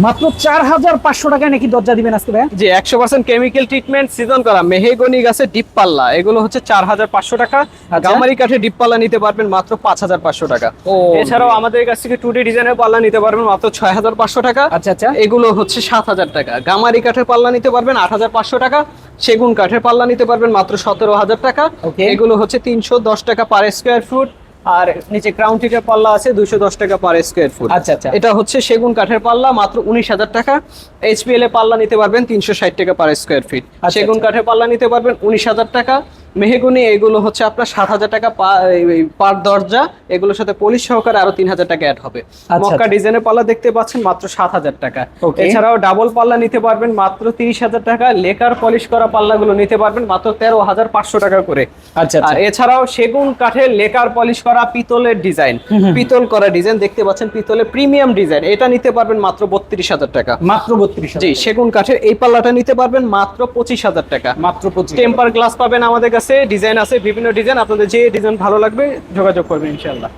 মাত্র চার হাজার পাঁচশো টাকায় নাকি দরজা দিবেন আজকে ভাই জি একশো পার্সেন্ট কেমিক্যাল ট্রিটমেন্ট সিজন করা। মেহেগনি গাছের ডিপ পাল্লা এগুলো হচ্ছে চার হাজার পাঁচশো টাকা। আচ্ছা। গামারি কাঠের ডিপ পাল্লা নিতে পারবেন মাত্র পাঁচ হাজার পাঁচশো টাকা। এছাড়াও আমাদের কাছ থেকে টু ডি ডিজাইনের পাল্লা নিতে পারবেন মাত্র ছয় হাজার পাঁচশো টাকা। আচ্ছা আচ্ছা। এগুলো হচ্ছে সাত হাজার টাকা। গামারি কাঠের পাল্লা নিতে পারবেন আট হাজার পাঁচশো টাকা। সেগুন কাঠের পাল্লা নিতে পারবেন মাত্র সতেরো হাজার টাকা। এগুলো হচ্ছে তিনশো দশ টাকা পার স্কোয়ার ফুট আর নিচে ক্রাউন টিটার পাল্লা আছে দুইশো দশ টাকা পার স্কোয়ার ফুট আচ্ছা আচ্ছা। এটা হচ্ছে সেগুন কাঠের পাল্লা মাত্র উনিশ হাজার টাকা। এইচপিএল এ পাল্লা নিতে পারবেন তিনশো ষাট টাকা পার স্কোয়ার ফিট সেগুন আচ্ছা। কাঠের পাল্লা নিতে পারবেন উনিশ হাজার টাকা। মেহেগুনি এগুলো হচ্ছে আপনার সাত হাজার টাকা পার দরজা। এগুলোর সাথে পলিশ সহকারে আরও তিন হাজার টাকা অ্যাড হবে। আচ্ছা, মক্কা আচ্ছা। ডিজাইনের পাল্লা দেখতে পাচ্ছেন মাত্র সাত হাজার টাকা। এছাড়াও ডাবল পাল্লা নিতে পারবেন মাত্র তিরিশ হাজার টাকা। লেকার পলিশ করা পাল্লাগুলো নিতে পারবেন মাত্র তেরো হাজার পাঁচশো টাকা করে। আচ্ছা আর আচ্ছা এছাড়াও সেগুন কাঠের লেকার পলিশ করা পিতলের ডিজাইন পিতল করা ডিজাইন দেখতে পাচ্ছেন পিতলের প্রিমিয়াম ডিজাইন এটা নিতে পারবেন মাত্র বত্রিশ হাজার টাকা। মাত্র বত্রিশ জি সেগুন কাঠের এই পাল্লাটা নিতে পারবেন মাত্র পঁচিশ হাজার টাকা। মাত্র পঁচিশ টেম্পার গ্লাস পাবেন আমাদের কাছে ডিজাইন আছে বিভিন্ন ডিজাইন আপনাদের যে ডিজাইন ভালো লাগবে যোগাযোগ করবেন ইনশাল্লাহ